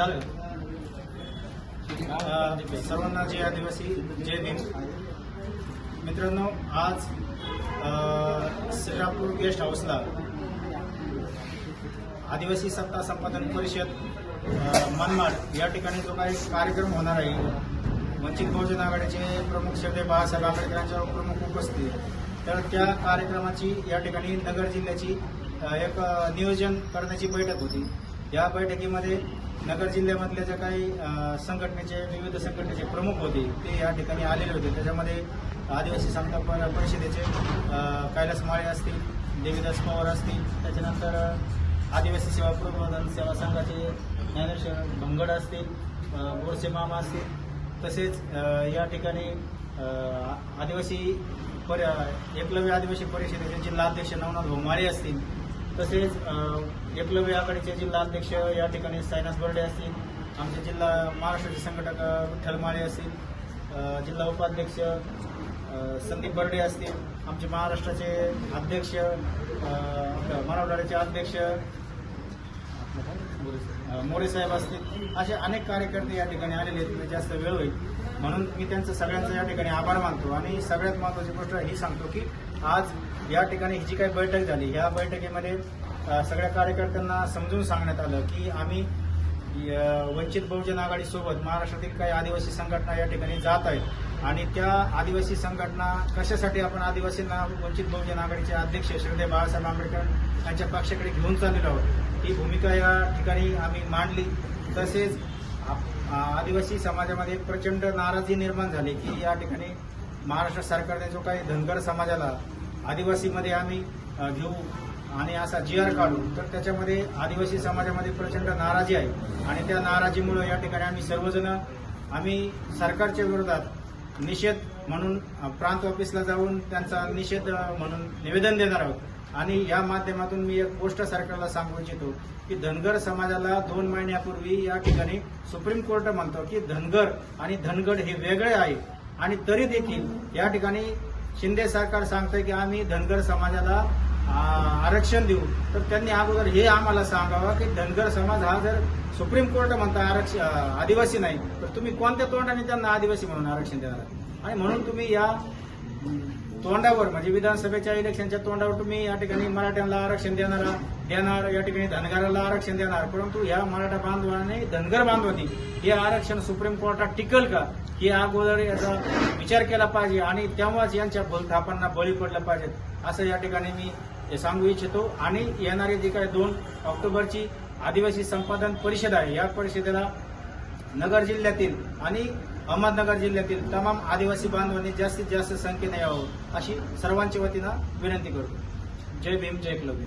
झालं. सर्वांना जय आदिवासी जय भीम मित्रांनो आज अ, श्रीरामपूर गेस्ट हाऊसला आदिवासी सत्ता संपादन परिषद मनमाड या ठिकाणी जो काही कार्यक्रम होणार आहे वंचित बहुजन आघाडीचे प्रमुख श्रद्धे बाळासाहेब आंबेडकरांच्या प्रमुख उपस्थित तर त्या कार्यक्रमाची या ठिकाणी नगर जिल्ह्याची एक नियोजन करण्याची बैठक होती. या बैठकीमध्ये नगर जिल्ह्यामधल्या ज्या काही संघटनेचे विविध संघटनेचे प्रमुख होते ते या ठिकाणी आलेले होते. त्याच्यामध्ये आदिवासी समता परिषदेचे कैलास माळे असतील देवीदास पवार असतील त्याच्यानंतर आदिवासी सेवा प्रबोधन सेवा संघाचे ज्ञानेश्वर भंगड असतील अ, बोरसे मामा असतील तसेच या ठिकाणी आदिवासी पर एकलव्य आदिवासी परिषदेचे जिल्हाध्यक्ष नवनाथ भोमाळे असतील तसेच अ, एकलव्य आघाडीचे जिल्हाध्यक्ष या ठिकाणी सायनास बर्डे असतील आमचे जिल्हा महाराष्ट्राचे संघटक विठ्ठल माळे असतील जिल्हा उपाध्यक्ष संदीप बर्डे असतील आमचे महाराष्ट्राचे अध्यक्ष मराठवाड्याचे अध्यक्ष मोरे साहेब असतील असे अनेक कार्यकर्ते या ठिकाणी आलेले आहेत. म्हणजे जास्त वेळ होईल. म्हणून मी त्यांचं सगळ्यांचं या ठिकाणी आभार मानतो. आणि सगळ्यात महत्वाची गोष्ट ही सांगतो की आज या ठिकाणी ही जी काही बैठक झाली. या बैठकीमध्ये सगळ्या कार्यकर्त्यांना समजून सांगण्यात आलं की आम्ही वंचित बहुजन आघाडीसोबत महाराष्ट्रातील काही आदिवासी संघटना या ठिकाणी जात आहेत. आणि त्या आदिवासी संघटना कशासाठी आपण आदिवासींना वंचित बहुजन आघाडीचे अध्यक्ष श्रीदे बाळासाहेब आंबेडकर यांच्या पक्षाकडे घेऊन चाललेलो आहोत. ही भूमिका या ठिकाणी आम्ही मांडली. तसेच आदिवासी समाजामध्ये प्रचंड नाराजी निर्माण झाली की या ठिकाणी महाराष्ट्र सरकारने जो काही धनगर समाजाला आदिवासीमध्ये आम्ही घेऊ आणि असा जी आर काढू तर त्याच्यामध्ये आदिवासी समाजामध्ये प्रचंड नाराजी आहे. आणि त्या नाराजीमुळे या ठिकाणी आम्ही सर्वजण आम्ही सरकारच्या विरोधात निषेध म्हणून प्रांत ऑफिसला जाऊन त्यांचा निषेध म्हणून निवेदन देणार आहोत. आणि या माध्यमातून मी एक गोष्ट सरकारला सांगू इच्छितो की धनगर समाजाला दोन महिन्यापूर्वी या ठिकाणी सुप्रीम कोर्ट म्हणतो की धनगर आणि धनगड हे वेगळे आहे. आणि तरी देखील या ठिकाणी शिंदे सरकार सांगतं की आम्ही धनगर समाजाला आरक्षण देऊ. तर त्यांनी अगोदर हे आम्हाला सांगावं की धनगर समाज हा जर सुप्रीम कोर्ट म्हणता आरक्षण आदिवासी नाही तर तुम्ही कोणत्या तोंडाने त्यांना आदिवासी म्हणून आरक्षण देणार? आणि म्हणून तुम्ही या तोंडावर म्हणजे विधानसभेच्या इलेक्शनच्या तोंडावर तुम्ही या ठिकाणी मराठ्यांना आरक्षण देणार देणार या ठिकाणी धनगराला आरक्षण देणार. परंतु या मराठा बांधवाने धनगर बांधवानी हे आरक्षण सुप्रीम कोर्टात टिकल का? हे अगोदर याचा विचार केला पाहिजे आणि तेव्हाच यांच्या भूलथापांना बळी पडलं पाहिजे. असं या ठिकाणी मी हे सांगू इच्छितो. आणि येणारी जी काही दोन ऑक्टोबरची आदिवासी संपादन परिषद आहे या परिषदेला नगर जिल्ह्यातील आणि अहमदनगर जिल्ह्यातील तमाम आदिवासी बांधवांनी जास्तीत जास्त संख्येने यावं अशी सर्वांच्या वतीनं विनंती करतो. जय भीम जय एकलव्य